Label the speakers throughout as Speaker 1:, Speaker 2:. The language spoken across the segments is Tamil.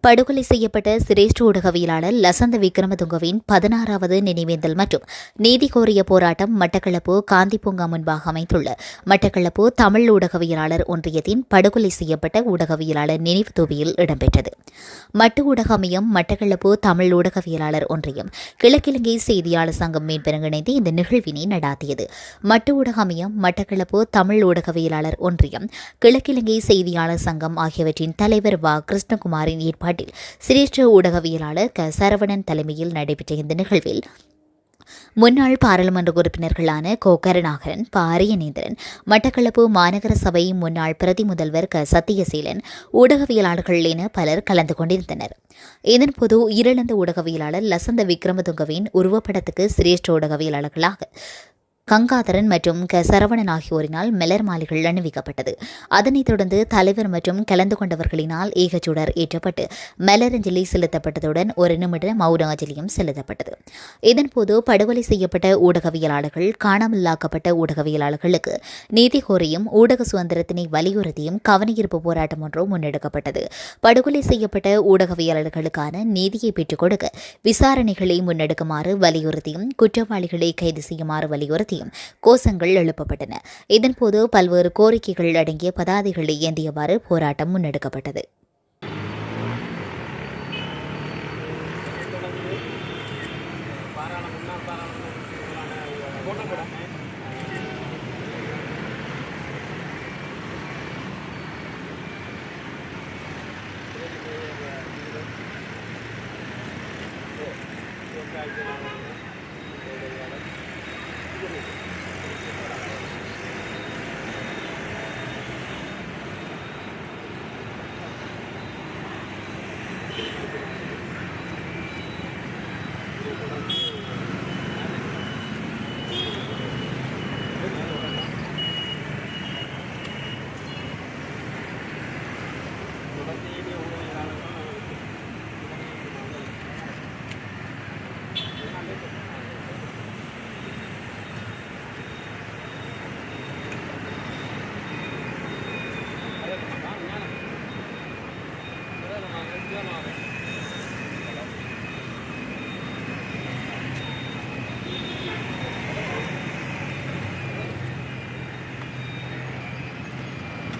Speaker 1: படுகொலை செய்யப்பட்ட சிரேஷ்ட ஊடகவியலாளர் லசந்த விக்ரமதுங்கவின் பதினாறாவது நினைவேந்தல் மற்றும் நீதி கோரிய போராட்டம் மட்டக்களப்பு காந்தி பூங்கா முன்பாக அமைந்துள்ள. மட்டக்களப்பு தமிழ் ஊடகவியலாளர் ஒன்றியத்தின் படுகொலை செய்யப்பட்ட ஊடகவியலாளர் நினைவு தூபியில் இடம்பெற்றது. மட்டு ஊடகமையம் மட்டக்களப்பு தமிழ் ஊடகவியலாளர் ஒன்றியம் கிழக்கிழங்கை செய்தியாளர் சங்கம் மேற்பிறங்கிணைந்து இந்த நிகழ்வினை நடாத்தியது. மட்டு ஊடகமையம் மட்டக்களப்பு தமிழ் ஊடகவியலாளர் ஒன்றியம் கிழக்கிழங்கை செய்தியாளர் சங்கம் ஆகியவற்றின் தலைவர் வா. கிருஷ்ணகுமாரின் ஏற்பாடு மாநாட்டில் சிரேஷ்ட ஊடகவியலாளர் க. சரவணன் தலைமையில் நடைபெற்ற இந்த நிகழ்வில் முன்னாள் பாராளுமன்ற உறுப்பினர்களான கோ. கருணாகரன் மட்டக்களப்பு மாநகர சபை முன்னாள் பிரதி முதல்வர் க. சத்தியசீலன் ஊடகவியலாளர்கள் என பலர் கலந்து கொண்டிருந்தனர். இதன்போது உயிரிழந்த ஊடகவியலாளர் லசந்த விக்ரமதுங்கவின் உருவப்படத்துக்கு சிரேஷ்ட ஊடகவியலாளர்களாக கங்காதரன் மற்றும் க. சரவணன் ஆகியோரினால் மலர் மாலைகள் அணிவிக்கப்பட்டது. அதனைத் தொடர்ந்து தலைவர் மற்றும் கலந்து கொண்டவர்களினால் ஏகச்சுடர் ஏற்றப்பட்டு மலரஞ்சலி செலுத்தப்பட்டதுடன் ஒரு நிமிட மௌனாஞ்சலியும் செலுத்தப்பட்டது. இதன்போது படுகொலை செய்யப்பட்ட ஊடகவியலாளர்கள் காணாமல்லாக்கப்பட்ட ஊடகவியலாளர்களுக்கு நீதி கோரியும் ஊடக சுதந்திரத்தினை வலியுறுத்தியும் கவனஈர்ப்பு போராட்டம் ஒன்று முன்னெடுக்கப்பட்டது. படுகொலை செய்யப்பட்ட ஊடகவியலாளர்களுக்கான நீதியை பெற்றுக் கொடுக்க விசாரணைகளை முன்னெடுக்குமாறு வலியுறுத்தியும் குற்றவாளிகளை கைது செய்யுமாறு வலியுறுத்தி வலியுறுத்தியும் கோஷங்கள் எழுப்பப்பட்டன. இதன்போது பல்வேறு கோரிக்கைகள் அடங்கிய பதாதைகளை ஏந்தியவாறு போராட்டம் முன்னெடுக்கப்பட்டது.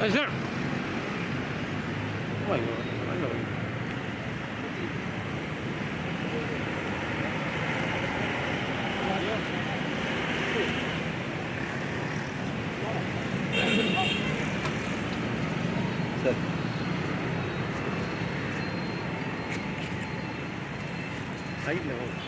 Speaker 2: 対戦お前何だろうはい、なるほど。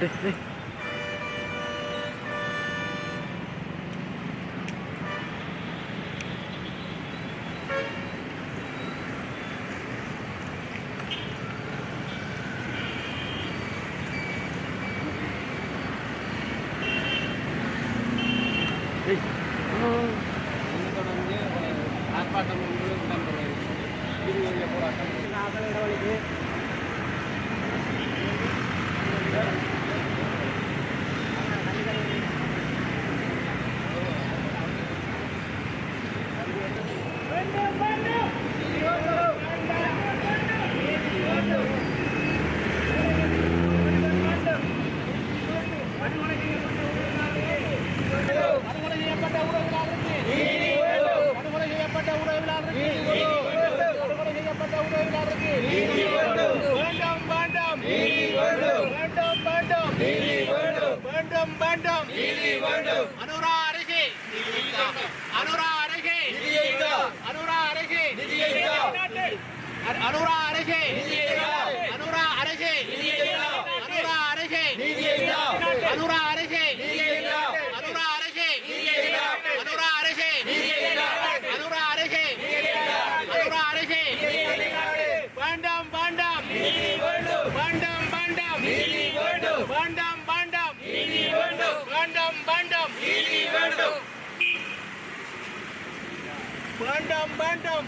Speaker 2: đây đây ஆர்ப்பாட்டம் போராட்டம்
Speaker 3: அனுரா அரசே அனுரா அரசே அனுரா அரசே அனுரா அரசே அனுரா அரசே அனுரா அரசே அனுரா அரசே அனுரா அரசே வேண்டாம் வேண்டாம் வேண்டாம் வேண்டாம் வேண்டாம் வேண்டாம் வேண்டாம் வேண்டாம் வேண்டாம் வேண்டாம்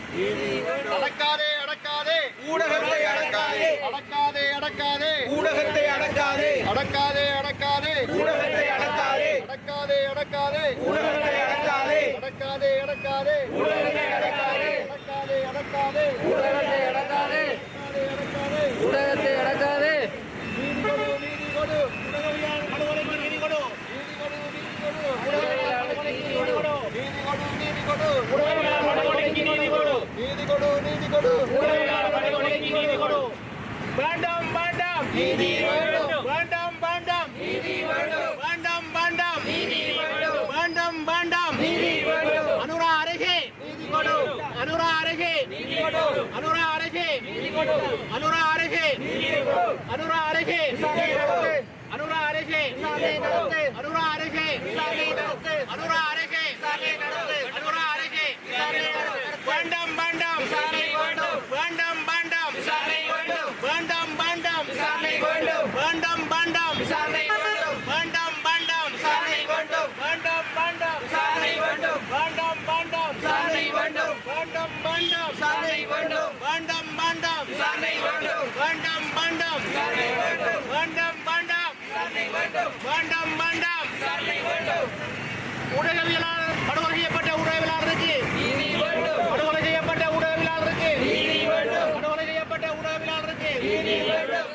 Speaker 2: அடக்காதே அடக்காதே.
Speaker 3: ஊடகத்தை அடக்காதே.
Speaker 2: அடக்காதே அடக்காதே.
Speaker 3: ஊடகத்தை அடக்காதே.
Speaker 2: அடக்காதே அடக்காதே.
Speaker 3: ஊடகத்தை அடக்காதே.
Speaker 2: அடக்காதே அடக்காதே.
Speaker 3: ஊடகத்தை அடக்காதே.
Speaker 2: அடக்காதே அடக்காதே.
Speaker 3: ஊடகத்தை அடக்காதே.
Speaker 2: அடக்காதே அடக்காதே
Speaker 3: அடக்காதே ஊடகத்தை அடக்காதே
Speaker 2: நீதி கொடு நீதி கொடு
Speaker 3: ஊடகவியலாளர் படுகொலைக்கு நீதி கொடு
Speaker 2: நீதி கொடு நீதி கொடு
Speaker 3: ஊடகவியலாளர் படுகொலைக்கு நீதி கொடு
Speaker 2: நீதி கொடு நீதி கொடு
Speaker 3: ஊடகவியலாளர் படுகொலைக்கு நீதி கொடு
Speaker 2: நீதி கொடு நீதி கொடு
Speaker 3: ஊடகவியலாளர் படுகொலைக்கு நீதி கொடு வேண்டாம் வேண்டாம் நீதி வேண்டும். வேண்டாம் வேண்டாம் நீதி வேண்டும். வேண்டாம் வேண்டாம் நீதி வேண்டும். வேண்டாம் வேண்டாம் நீதி வேண்டும். அனுரா அரசே நீதி கொடு. அனுரா அரசே நீதி கொடு. அனுரா நீதி கொடு. அனுரா நீதி கொடு. அனுரா அரசே அனுரா அரசே அனுரா அரசே அனுரா அரசே வேண்டாம் வேண்டாம் வேண்டாம் வேண்டாம் வேண்டாம் வேண்டாம் வேண்டாம் வேண்டாம். வேண்டாம் வேண்டாம். வேண்டாம். வேண்டாம் வேண்டாம். வேண்டாம். வேண்டாம் வேண்டாம். வேண்டாம். வேண்டாம் வேண்டாம். வேண்டாம். வேண்டாம் வேண்டாம். வேண்டாம். வேண்டாம் ஊடகவியலாளர் படுகொலை செய்யப்பட்ட ஊடகவியலாளருக்கு படுகொலை செய்யப்பட்ட ஊடகவியலாளருக்கு படுகொலை செய்யப்பட்ட ஊடகவியலாளருக்கு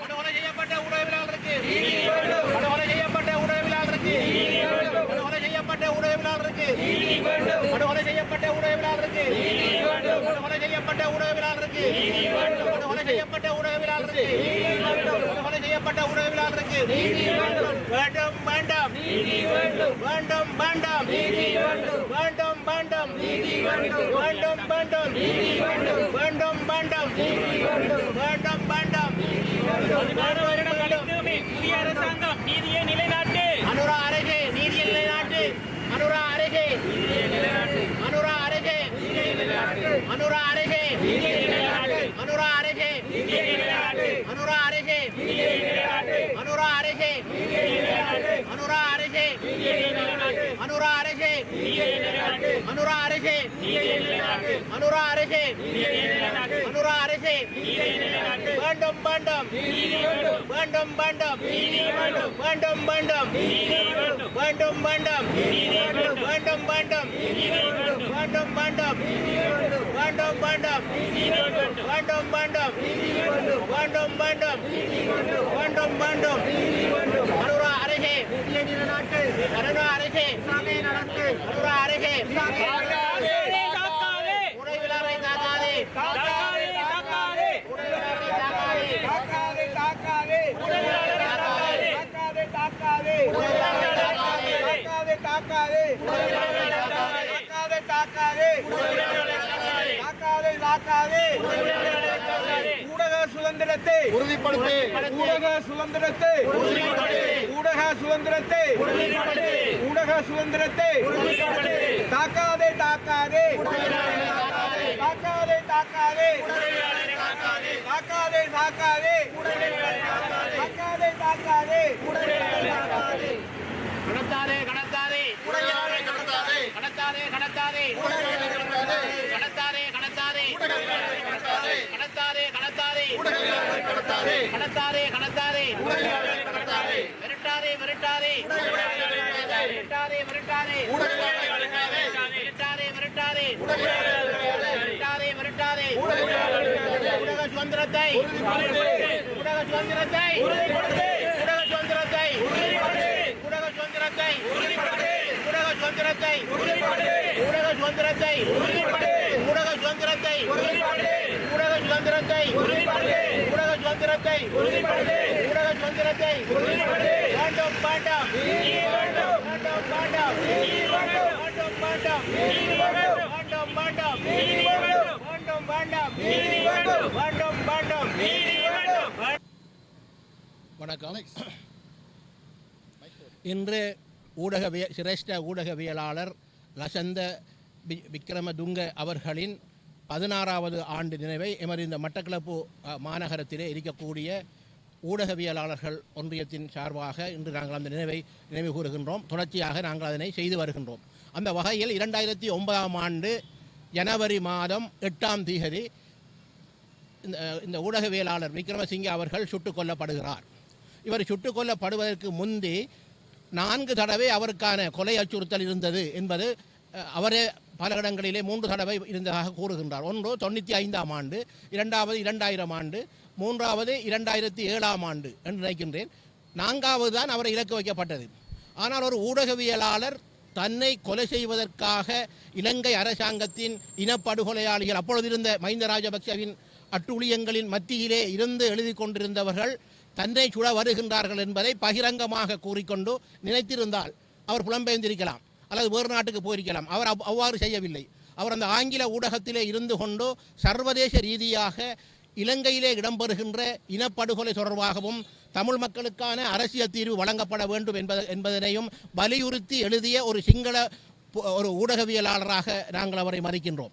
Speaker 3: படுகொலை செய்யப்பட்ட ஊடகவியலாளருக்கு படுகொலை செய்யப்பட்ட ஊடகவியலாளருக்கு படுகொலை செய்யப்பட்ட ஊடகவியலாளருக்கு படுகொலை செய்யப்பட்ட ஊடகவியலாளருக்கு கொலை செய்யப்பட்ட ஊடகவியலாளருக்கு கொலை செய்யப்பட்ட ஊடகவியலாளருக்கு கொலை செய்யப்பட்ட ஊடகவியலாளருக்கு வேண்டும் வேண்டாம். வேண்டும் வேண்டாம். வேண்டும் வேண்டாம். வேண்டும் வேண்டாம். வேண்டும் வேண்டாம். வேண்டும் வேண்டாம்.
Speaker 4: வேண்டாம் புதிய அரசாங்கம் நீதியை நிலை
Speaker 3: அனுரா அரசே நீதியை நிலைநாட்டு அனுரா அரசே அனுரா அரசே அனுரா அரசே அனுரா அரசே அனுரா அரசே அனுரா அரசே அனுரா அரசே அனுரா அரசே அனுரா அரசே அனுரா அரசே அனுரா அரசே வேண்டும் வேண்டும். வேண்டும் வேண்டும். வேண்டும் வேண்டும். வேண்டும் வேண்டும். வேண்டும் வேண்டும். வேண்டும் வேண்டும். வேண்டும் வேண்டும் வேண்டும் வேண்டும் வேண்டும் வேண்டும் வேண்டும் வேண்டும் மனுரா அருகே. மனுரா அருகே. மனுரா அருகே. உறைவிலரை தாக்காதே
Speaker 2: சுதந்திரத்தை
Speaker 3: உறுதிப்படுத்து.
Speaker 2: ஊடக சுதந்திரத்தை. ஊடக சுதந்திரத்தை. ஊடக சுதந்திரத்தை. தாக்காதே தாக்காதே. தாக்காதே. தாக்காதே தாக்காதே. தாக்காதே. தாக்காதே தாக்காதே.
Speaker 3: கடத்தாதே கடத்தாதே. கடத்தாதே. கடத்தாதே கடத்தாதே கடத்தாதே கடத்தாதே கடத்தாதே மிரட்டாதே மிரட்டாதே. மிரட்டாதே மிரட்டாதே. மிரட்டாதே மிரட்டாதே. மிரட்டாதே மிரட்டாதே. சுதந்திரத்தை ஊடக சுதந்திரத்தை. ஊடக சுதந்திரத்தை ஊடக சுதந்திரத்தை ஊடக சுதந்திரத்தை ஊடக சுதந்திரத்தை ஊடக சுதந்திரத்தை ஊடக சுதந்திரத்தை ஊடக சுதந்திரத்தை ஊடக சுதந்திரத்தை வேண்டும் வேண்டாம் வேண்டும் வேண்டாம் வேண்டும் வேண்டாம் வேண்டும் வேண்டாம் வேண்டும் வேண்டாம் வேண்டும் வேண்டாம்
Speaker 5: வணக்கம் இன்று ஊடகவிய சிரேஷ்ட ஊடகவியலாளர் லசந்த வி- விக்ரமதுங்க அவர்களின் பதினாறாவது ஆண்டு நினைவை எமது இந்த மட்டக்களப்பு மாநகரத்திலே இருக்கக்கூடிய ஊடகவியலாளர்கள் ஒன்றியத்தின் சார்பாக இன்று நாங்கள் அந்த நினைவை நினைவு கூறுகின்றோம். தொடர்ச்சியாக நாங்கள் அதனை செய்து வருகின்றோம். அந்த வகையில் இரண்டாயிரத்தி ஒன்பதாம் ஆண்டு ஜனவரி மாதம் எட்டாம் தேதி இந்த இந்த ஊடகவியலாளர் விக்ரமசிங்கே அவர்கள் சுட்டுக் கொல்லப்படுகிறார். இவர் சுட்டுக் கொல்லப்படுவதற்கு முந்தி நான்கு தடவை அவருக்கான கொலை அச்சுறுத்தல் இருந்தது என்பது அவரே பல இடங்களிலே மூன்று தடவை இருந்ததாக கூறுகின்றார். ஒன்று தொண்ணூற்றி ஐந்தாம் ஆண்டு இரண்டாவது இரண்டாயிரம் ஆண்டு மூன்றாவது இரண்டாயிரத்தி ஏழாம் ஆண்டு என்று நினைக்கின்றேன். நான்காவது தான் அவரை இலக்கு வைக்கப்பட்டது. ஆனால் ஒரு ஊடகவியலாளர் தன்னை கொலை செய்வதற்காக இலங்கை அரசாங்கத்தின் இனப்படுகொலையாளிகள் அப்பொழுது இருந்த மஹிந்த ராஜபக்சவின் அட்டூழியங்களின் மத்தியிலே இருந்து எழுதி கொண்டிருந்தவர்கள் தன்னை சுட வருகின்றார்கள் என்பதை பகிரங்கமாக கூறிக்கொண்டு நினைத்திருந்தால் அவர் புலம்பெயர்ந்திருக்கலாம். அல்லது வேறு நாட்டுக்கு போயிருக்கலாம். அவர் அவ்- அவ்வாறு செய்யவில்லை. அவர் அந்த ஆங்கில ஊடகத்திலே இருந்து கொண்டு சர்வதேச ரீதியாக இலங்கையிலே இடம்பெறுகின்ற இனப்படுகொலை தொடர்பாகவும் தமிழ் மக்களுக்கான அரசியல் தீர்வு வழங்கப்பட வேண்டும் என்பது என்பதனையும் வலியுறுத்தி எழுதிய ஒரு சிங்கள ஒரு ஊடகவியலாளராக நாங்கள் அவரை மதிக்கின்றோம்.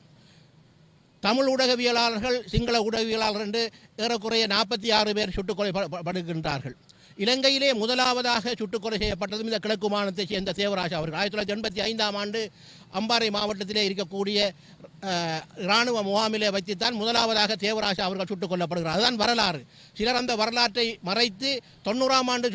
Speaker 5: தமிழ் ஊடகவியலாளர்கள் சிங்கள ஊடகவியலாளர் என்று ஏறக்குறைய நாற்பத்தி ஆறு பேர் சுட்டுக்கொலை படுகின்றார்கள். இலங்கையிலே முதலாவதாக சுட்டுக்கொலை செய்யப்பட்டதும் இந்த கிழக்கு மாநிலத்தைச் சேர்ந்த தேவராஜ் அவர்கள். ஆயிரத்தி தொள்ளாயிரத்தி எண்பத்தி ஐந்தாம் ஆண்டு அம்பாறை மாவட்டத்திலே இருக்கக்கூடிய இராணுவ முகாமிலே வைத்துத்தான் முதலாவதாக தேவராஜா அவர்கள் சுட்டுக் கொல்லப்படுகிறார். அதுதான் வரலாறு. சிலர் அந்த வரலாற்றை மறைத்து தொண்ணூறாம் ஆண்டு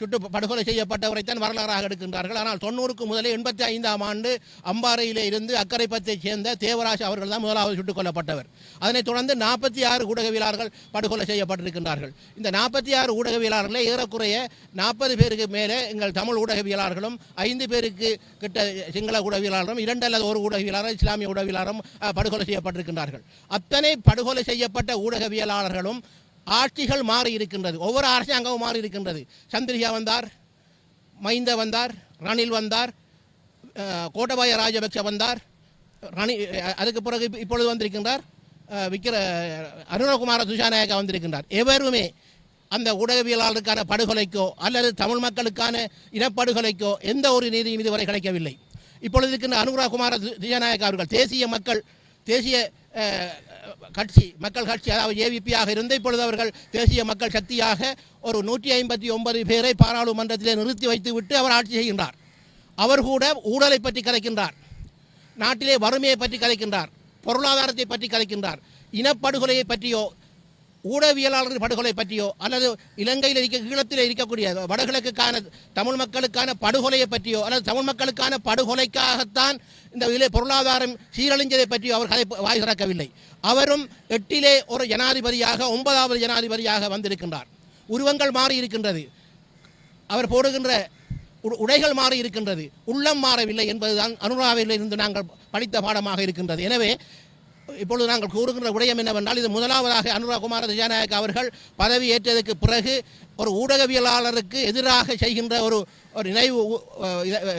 Speaker 5: சுட்டு படுகொலை செய்யப்பட்டவரைத்தான் வரலாறாக எடுக்கின்றார்கள். ஆனால் தொண்ணூறுக்கு முதலே எண்பத்தி ஐந்தாம் ஆண்டு அம்பாறையிலே இருந்து அக்கரைப்பத்தைச் சேர்ந்த தேவராஜா அவர்கள் தான் முதலாவது சுட்டுக் கொல்லப்பட்டவர். அதனைத் தொடர்ந்து நாற்பத்தி ஆறு ஊடகவியலாளர்கள் படுகொலை செய்யப்பட்டிருக்கின்றார்கள். இந்த நாற்பத்தி ஆறு ஊடகவியலாளர்களே ஏறக்குறைய நாற்பது பேருக்கு மேலே எங்கள் தமிழ் ஊடகவியலாளர்களும் ஐந்து பேருக்கு கிட்ட சிங்கள ஊடகவியலாளரும் இரண்டு அல்லது ஒரு ஊடகவியலாளர் இஸ்லாமிய ஊடகவியலாளரும் படுகொலை செய்யப்பட்டிருக்கின்றார்கள். அத்தனை படுகொலை செய்யப்பட்ட ஊடகவியலாளர்களும் ஆட்சிகள் மாறி இருக்கின்றது. ஒவ்வொரு அரசாங்கமும் மாறி இருக்கின்றது. சந்திரிகா வந்தார் மைந்த வந்தார் ரணில் வந்தார் கோட்டபாய ராஜபக்ஷ வந்தார் ரணி அதுக்கு பிறகு இப்பொழுது வந்திருக்கின்றார் விக்கிர அருணகுமார துஷாநாயகா வந்திருக்கின்றார். எவருமே அந்த ஊடகவியலாளருக்கான படுகொலைக்கோ அல்லது தமிழ் மக்களுக்கான இனப்படுகொலைக்கோ எந்த ஒரு நீதியும் இதுவரை கிடைக்கவில்லை. இப்பொழுது இருக்கின்ற அனுரா குமார திஜநாயக் அவர்கள் தேசிய மக்கள் தேசிய கட்சி மக்கள் கட்சி அதாவது ஏவிபியாக இருந்து இப்பொழுது அவர்கள் தேசிய மக்கள் சக்தியாக ஒரு நூற்றி ஐம்பத்தி ஒன்பது பேரை பாராளுமன்றத்திலே நிறுத்தி வைத்துவிட்டு அவர் ஆட்சி செய்கின்றார். அவர் கூட ஊழலை பற்றி கலைக்கின்றார் நாட்டிலே வறுமையை பற்றி கலைக்கின்றார் பொருளாதாரத்தை பற்றி கலைக்கின்றார் இனப்படுகொலையை பற்றியோ ஊடகவியலாளர் படுகொலை பற்றியோ அல்லது இலங்கையில் இருக்க ஈழத்தில் இருக்கக்கூடிய வடகிழக்குக்கான தமிழ் மக்களுக்கான படுகொலையை பற்றியோ அல்லது தமிழ் மக்களுக்கான படுகொலைக்காகத்தான் இந்த இதிலே பொருளாதாரம் சீரழிஞ்சதை பற்றியோ அவர் கதை வாய் திறக்கவில்லை. அவரும் எட்டிலே ஒரு ஜனாதிபதியாக ஒன்பதாவது ஜனாதிபதியாக வந்திருக்கின்றார். உருவங்கள் மாறி இருக்கின்றது. அவர் போடுகின்ற உ- உடைகள் மாறி இருக்கின்றது. உள்ளம் மாறவில்லை என்பதுதான் அனுராவில் இருந்து நாங்கள் படித்த பாடமாக இருக்கின்றது. எனவே இப்பொழுது நாங்கள் கூறுகின்ற விடயம் என்னவென்றால் இது முதலாவதாக அனுரா குமார திஜாநாயக் அவர்கள் பதவி ஏற்றதுக்கு பிறகு ஒரு ஊடகவியலாளருக்கு எதிராக செய்கின்ற ஒரு ஒரு நினைவு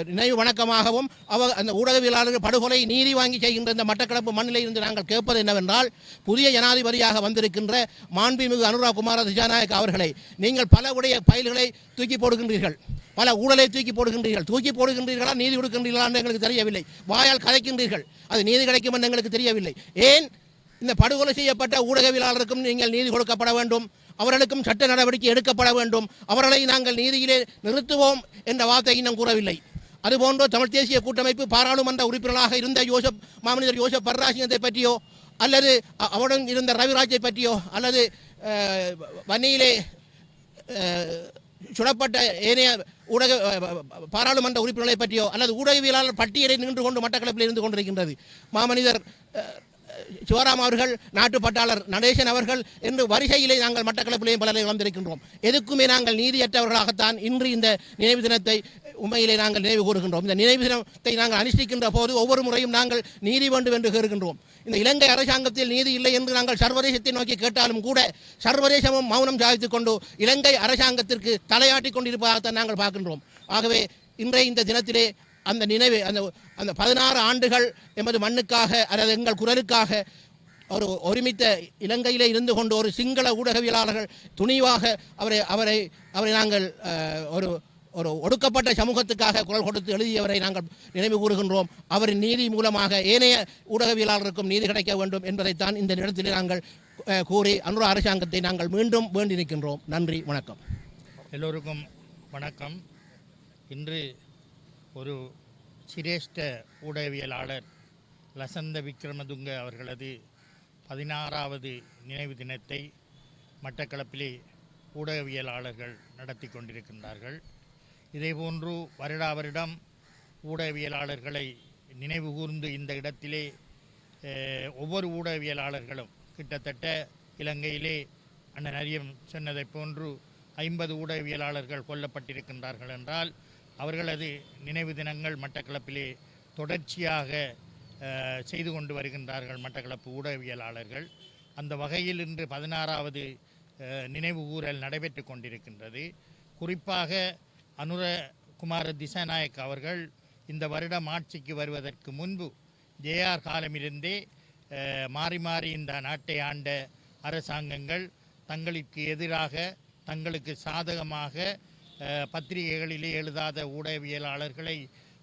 Speaker 5: நினைவு வணக்கமாகவும் அவர் அந்த ஊடகவியலாளர் படுகொலை நீதி வாங்கி செய்கின்ற இந்த மட்டக்களப்பு மண்ணிலே இருந்து நாங்கள் கேட்பது என்னவென்றால் புதிய ஜனாதிபதியாக வந்திருக்கின்ற மாண்புமிகு அனுரா குமார திஜாநாயக் அவர்களை நீங்கள் பல உடைய பயில்களை தூக்கி போடுகின்றீர்கள். பல ஊழலை தூக்கி போடுகின்றீர்கள். தூக்கி போடுகின்றீர்களா? நீதி கொடுக்கின்றீர்களா என்று எங்களுக்கு தெரியவில்லை. வாயால் கதைக்கின்றீர்கள். அது நீதி கிடைக்கும் என்று எங்களுக்கு தெரியவில்லை. ஏன்? இந்த படுகொலை செய்யப்பட்ட ஊடகவியலாளருக்கும் நீங்கள் நீதி கொடுக்கப்பட வேண்டும். அவர்களுக்கும் சட்ட நடவடிக்கை எடுக்கப்பட வேண்டும். அவர்களை நாங்கள் நீதியிலே நிறுத்துவோம் என்ற வார்த்தை இன்னும் கூறவில்லை. அதுபோன்று தமிழ் தேசிய கூட்டமைப்பு பாராளுமன்ற உறுப்பினராக இருந்த யோசப் மாமனிதர் யோசப் பர்ராசிங்கத்தை பற்றியோ அல்லது அவருடன் இருந்த ரவிராஜை பற்றியோ அல்லது வன்னியிலே சுடப்பட்ட ஏனைய ஊடக பாராளுமன்ற உறுப்பினர்களை பற்றியோ அல்லது ஊடகவியலாளர் பட்டியலை நின்று கொண்டு மட்டக்களப்பில் இருந்து கொண்டிருக்கின்றது. மாமனிதர் சிவராம் அவர்கள் நாட்டு பட்டாளர் நடேசன் அவர்கள் என்று வரிசையிலே நாங்கள் மட்டக்களப்பிலேயும் பலரை வந்திருக்கின்றோம். எதுக்குமே நாங்கள் நீதியற்றவர்களாகத்தான் இன்று இந்த நினைவு தினத்தை உண்மையிலே நாங்கள் நினைவு கூறுகின்றோம். இந்த நினைவு தினத்தை நாங்கள் அனுஷ்டிக்கின்ற போது ஒவ்வொரு முறையும் நாங்கள் நீதி வேண்டும் என்று கேட்கின்றோம். இந்த இலங்கை அரசாங்கத்தில் நீதி இல்லை என்று நாங்கள் சர்வதேசத்தை நோக்கி கேட்டாலும் கூட சர்வதேசமும் மௌனம் சாதித்துக் கொண்டு இலங்கை அரசாங்கத்திற்கு தலையாட்டி கொண்டிருப்பதாகத்தான் நாங்கள் பார்க்கின்றோம். ஆகவே இன்றைய இந்த தினத்திலே அந்த நினைவு அந்த அந்த பதினாறு ஆண்டுகள் எமது மண்ணுக்காக அல்லது எங்கள் குரலுக்காக ஒரு ஒருமித்த இலங்கையிலே இருந்து கொண்டு ஒரு சிங்கள ஊடகவியலாளர்கள் துணிவாக அவரை அவரை அவரை நாங்கள் ஒரு ஒரு ஒடுக்கப்பட்ட சமூகத்துக்காக குரல் கொடுத்து எழுதியவரை நாங்கள் நினைவு கூறுகின்றோம். அவரின் நீதி மூலமாக ஏனைய ஊடகவியலாளருக்கும் நீதி கிடைக்க வேண்டும் என்பதைத்தான் இந்த நேரத்திலே நாங்கள் கூறி அன்றா அரசாங்கத்தை நாங்கள் மீண்டும் வேண்டி நிற்கின்றோம் நன்றி வணக்கம்.
Speaker 6: எல்லோருக்கும் வணக்கம். இன்று ஒரு சிரேஷ்ட ஊடகவியலாளர் லசந்த விக்ரமதுங்க அவர்களது பதினாறாவது நினைவு தினத்தை மட்டக்களப்பிலே ஊடகவியலாளர்கள் நடத்தி கொண்டிருக்கின்றார்கள். இதேபோன்று வருடா வருடம் ஊடகவியலாளர்களை நினைவு கூர்ந்து இந்த இடத்திலே ஒவ்வொரு ஊடகவியலாளர்களும் கிட்டத்தட்ட இலங்கையிலே அண்ணன் அரியம் சொன்னதைப் போன்று ஐம்பது ஊடகவியலாளர்கள் கொல்லப்பட்டிருக்கின்றார்கள் என்றால் அவர்களது நினைவு தினங்கள் மட்டக்களப்பிலே தொடர்ச்சியாக செய்து கொண்டு வருகின்றார்கள் மட்டக்களப்பு ஊடகவியலாளர்கள். அந்த வகையில் இன்று பதினாறாவது நினைவு கூறல் நடைபெற்று கொண்டிருக்கின்றது. குறிப்பாக அனுர குமார திசாநாயக் அவர்கள் இந்த வருடம் ஆட்சிக்கு வருவதற்கு முன்பு ஜேஆர் காலமிருந்தே மாறி மாறி இந்த நாட்டை ஆண்ட அரசாங்கங்கள் தங்களுக்கு எதிராக தங்களுக்கு சாதகமாக பத்திரிகைகளிலே எழுதாத ஊடகவியலாளர்களை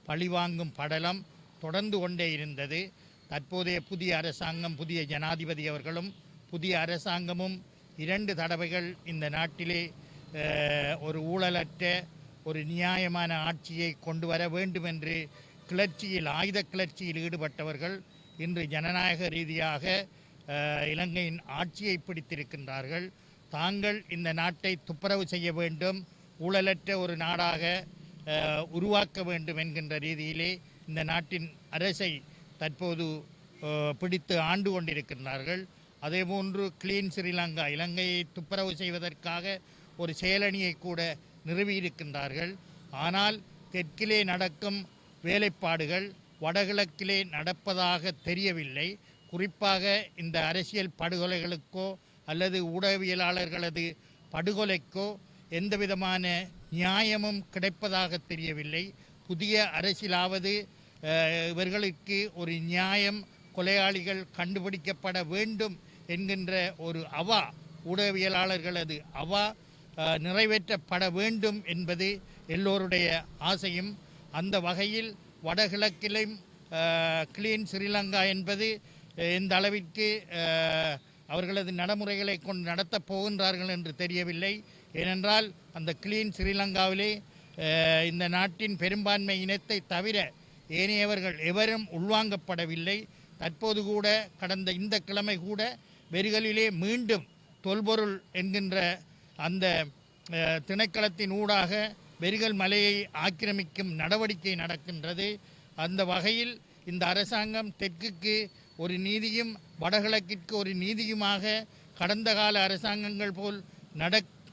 Speaker 6: பழிவாங்கும் படலம் தொடர்ந்து கொண்டே இருந்தது. தற்போதைய புதிய அரசாங்கம் புதிய ஜனாதிபதி அவர்களும் புதிய அரசாங்கமும் இரண்டு தடவைகள் இந்த நாட்டிலே ஒரு ஊழலற்ற ஒரு நியாயமான ஆட்சியை கொண்டு வர வேண்டும் என்று கிளர்ச்சியில் ஆயுத கிளர்ச்சியில் ஈடுபட்டவர்கள் இன்று ஜனநாயக ரீதியாக இலங்கையின் ஆட்சியை பிடித்திருக்கின்றார்கள். தாங்கள் இந்த நாட்டை துப்புரவு செய்ய வேண்டும். ஊழலற்ற ஒரு நாடாக உருவாக்க வேண்டும் என்கின்ற ரீதியிலே இந்த நாட்டின் அரசை தற்போது பிடித்து ஆண்டு கொண்டிருக்கின்றார்கள். அதேபோன்று கிளீன் ஸ்ரீலங்கா இலங்கையை துப்புரவு செய்வதற்காக ஒரு செயலணியை கூட நிறுவியிருக்கின்றார்கள் ஆனால் தெற்கிலே நடக்கும் வேலைப்பாடுகள் வடகிழக்கிலே நடப்பதாக தெரியவில்லை. குறிப்பாக இந்த அரசியல் படுகொலைகளுக்கோ அல்லது ஊடகவியலாளர்களது படுகொலைக்கோ எந்த விதமான நியாயமும் கிடைப்பதாக தெரியவில்லை. புதிய அரசியலாவது இவர்களுக்கு ஒரு நியாயம் கொலையாளிகள் கண்டுபிடிக்கப்பட வேண்டும் என்கின்ற ஒரு அவா ஊடகவியலாளர்களது அவா நிறைவேற்றப்பட வேண்டும் என்பது எல்லோருடைய ஆசையும். அந்த வகையில் வடகிழக்கிலும் கிளீன் ஸ்ரீலங்கா என்பது இந்த எந்த அளவிற்கு அவர்களது நடைமுறைகளை கொண்டு நடத்தப் போகின்றார்கள் என்று தெரியவில்லை. ஏனென்றால் அந்த கிளீன் ஸ்ரீலங்காவிலே இந்த நாட்டின் பெரும்பான்மை இனத்தை தவிர ஏனையவர்கள் எவரும் உள்வாங்கப்படவில்லை. தற்போது கூட கடந்த இந்த கிழமை கூட வெறிகளிலே மீண்டும் தொல்பொருள் என்கின்ற அந்த திணைக்களத்தின் ஊடாக வெறிகள் மலையை ஆக்கிரமிக்கும் நடவடிக்கை நடக்கின்றது. அந்த வகையில் இந்த அரசாங்கம் தெற்குக்கு ஒரு நீதியும் வடகிழக்கிற்கு ஒரு நீதியுமாக கடந்த கால அரசாங்கங்கள் போல்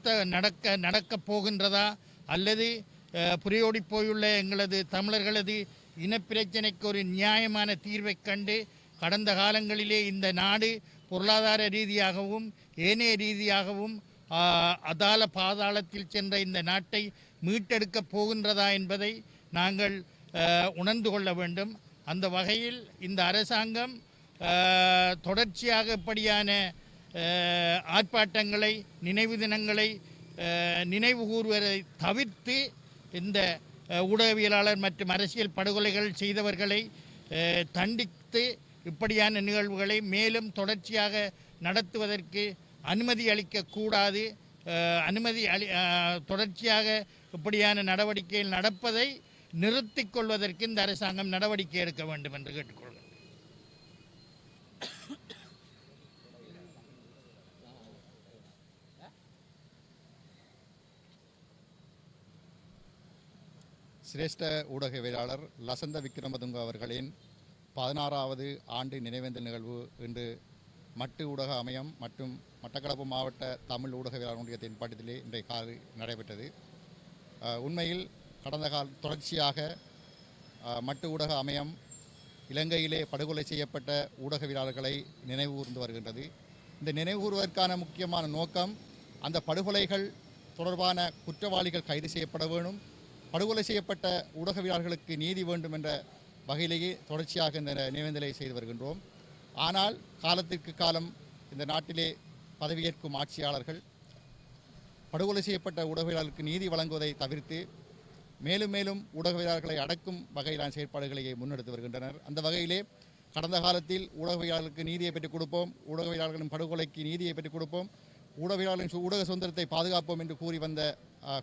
Speaker 6: நடத்த நடக்க நடக்கப் போகின்றதா? அல்லது புரியோடி போயுள்ள எங்களது தமிழர்களது இனப்பிரச்சினைக்கு ஒரு நியாயமான தீர்வைக் கண்டு கடந்த காலங்களிலே இந்த நாடு பொருளாதார ரீதியாகவும் ஏனைய ரீதியாகவும் அதால பாதாளத்தில் சென்ற இந்த நாட்டை மீட்டெடுக்கப் போகின்றதா என்பதை நாங்கள் உணர்ந்து கொள்ள வேண்டும். அந்த வகையில் இந்த அரசாங்கம் தொடர்ச்சியாக இப்படியான ஆர்ப்பாட்டங்களை நினைவு தினங்களை நினைவு கூறுவதை தவிர்த்து இந்த ஊடகவியலாளர் மற்றும் அரசியல் படுகொலைகள் செய்தவர்களை தண்டித்து இப்படியான நிகழ்வுகளை மேலும் தொடர்ச்சியாக நடத்துவதற்கு அனுமதி அளிக்கக்கூடாது அனுமதி அளி தொடர்ச்சியாக இப்படியான நடவடிக்கைகள் நடப்பதை நிறுத்திக் கொள்வதற்கு இந்த அரசாங்கம் நடவடிக்கை எடுக்க வேண்டும் என்று கேட்டுக்கொள்கிறேன்.
Speaker 7: சிரேஷ்ட ஊடகவியலாளர் லசந்த விக்ரமதுங்க அவர்களின் பதினாறாவது ஆண்டு நினைவேந்தல் நிகழ்வு இன்று மட்டு ஊடக அமையம் மற்றும் மட்டக்களப்பு மாவட்ட தமிழ் ஊடகவியலாளர் ஒன்றியத்தின் பட்டத்திலே இன்றைய காலை நடைபெற்றது. உண்மையில் கடந்த கால தொடர்ச்சியாக மட்டு ஊடக அமையம் இலங்கையிலே படுகொலை செய்யப்பட்ட ஊடகவியலாளர்களை நினைவுகூர்ந்து வருகின்றது. இந்த நினைவுகூர்வதற்கான முக்கியமான நோக்கம் அந்த படுகொலைகள் தொடர்பான குற்றவாளிகள் கைது செய்யப்பட வேணும் படுகொலை செய்யப்பட்ட ஊடகவியலாளர்களுக்கு நீதி வேண்டும் என்ற வகையிலேயே தொடர்ச்சியாக இந்த நினைவேந்தலை செய்து வருகின்றோம். ஆனால் காலத்திற்கு காலம் இந்த நாட்டிலே பதவியேற்கும் ஆட்சியாளர்கள் படுகொலை செய்யப்பட்ட ஊடகவியலாளர்களுக்கு நீதி வழங்குவதை தவிர்த்து மேலும் மேலும் ஊடகவியலாளர்களை அடக்கும் வகையிலான செயற்பாடுகளை முன்னெடுத்து வருகின்றனர். அந்த வகையிலே கடந்த காலத்தில் ஊடகவியலாளர்களுக்கு நீதியை பெற்றுக் கொடுப்போம் ஊடகவியலாளர்களின் படுகொலைக்கு நீதியை பெற்றுக் கொடுப்போம் ஊடகவியலாளர்களின் சு- ஊடக சுதந்திரத்தை பாதுகாப்போம் என்று கூறி வந்த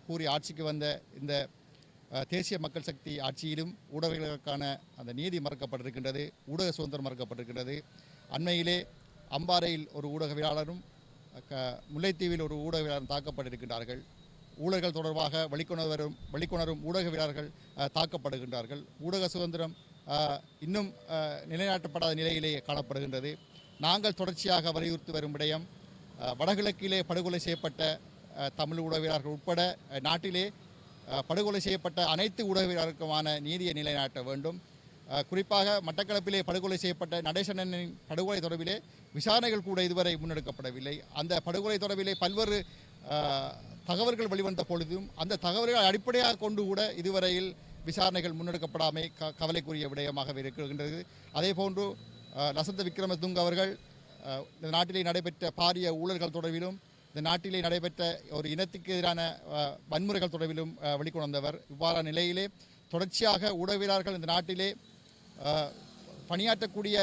Speaker 7: கூறி ஆட்சிக்கு வந்த இந்த தேசிய மக்கள் சக்தி ஆட்சியிலும் ஊடகங்களுக்கான அந்த நீதி மறுக்கப்பட்டிருக்கின்றது ஊடக சுதந்திரம் மறுக்கப்பட்டிருக்கின்றது. அண்மையிலே அம்பாறையில் ஒரு ஊடகவியலாளரும் க முல்லைத்தீவில் ஒரு ஊடகவியலாளரும் தாக்கப்பட்டிருக்கின்றார்கள். ஊழல்கள் தொடர்பாக வெளிக்கொணரும் வெளிக்கொணரும் ஊடகவியலாளர்கள் தாக்கப்படுகின்றார்கள். ஊடக சுதந்திரம் இன்னும் நிலைநாட்டப்படாத நிலையிலேயே காணப்படுகின்றது. நாங்கள் தொடர்ச்சியாக வலியுறுத்தி வரும் விடயம் வடகிழக்கிலே படுகொலை செய்யப்பட்ட தமிழ் ஊடகவியலாளர்கள் உட்பட நாட்டிலே படுகொலை செய்யப்பட்ட அனைத்து ஊடகவியலாளருக்குமான நீதியை நிலைநாட்ட வேண்டும். குறிப்பாக மட்டக்களப்பிலே படுகொலை செய்யப்பட்ட நடேசனின் படுகொலை தொடர்பிலே விசாரணைகள் கூட இதுவரை முன்னெடுக்கப்படவில்லை. அந்த படுகொலை தொடர்பிலே பல்வேறு தகவல்கள் வெளிவந்த பொழுதும் அந்த தகவல்களை அடிப்படையாக கொண்டு கூட இதுவரையில் விசாரணைகள் முன்னெடுக்கப்படாமை க கவலைக்குரிய விடயமாகவே இருக்கின்றது. அதே போன்று லசந்த விக்ரமதுங் அவர்கள் இந்த நாட்டிலே நடைபெற்ற பாரிய ஊழல்கள் தொடர்பிலும் இந்த நாட்டிலே நடைபெற்ற ஒரு இனத்துக்கு எதிரான வன்முறைகள் தொடர்பிலும் அஹ், வெளிக்கொணர்ந்தவர் இவ்வாறான நிலையிலே தொடர்ச்சியாக ஊடகவியலாளர்கள் இந்த நாட்டிலே பணியாற்றக்கூடிய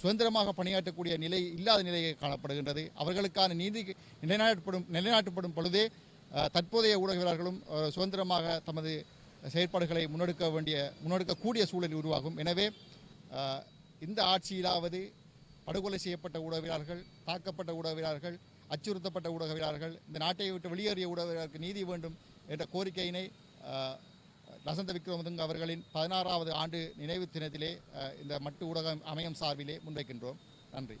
Speaker 7: சுதந்திரமாக பணியாற்றக்கூடிய நிலை இல்லாத நிலையை காணப்படுகின்றது. அவர்களுக்கான நீதி நிலைநாட்டப்படும் நிலைநாட்டப்படும் பொழுதே தற்போதைய ஊடகவியலாளர்களும் சுதந்திரமாக தமது செயற்பாடுகளை முன்னெடுக்க வேண்டிய முன்னெடுக்கக்கூடிய சூழல் உருவாகும். எனவே இந்த ஆட்சியிலாவது படுகொலை செய்யப்பட்ட ஊடகவியலாளர்கள் தாக்கப்பட்ட ஊடகவியலாளர்கள் அச்சுறுத்தப்பட்ட ஊடகவியலாளர்கள் இந்த நாட்டை விட்டு வெளியேறிய ஊடகவியலாளருக்கு நீதி வேண்டும் என்ற கோரிக்கையினை லசந்த விக்ரமதுங்க அவர்களின் பதினாறாவது ஆண்டு நினைவு தினத்திலே இந்த மட்டு ஊடகம் அமையம் சார்பிலே முன்வைக்கின்றோம். நன்றி.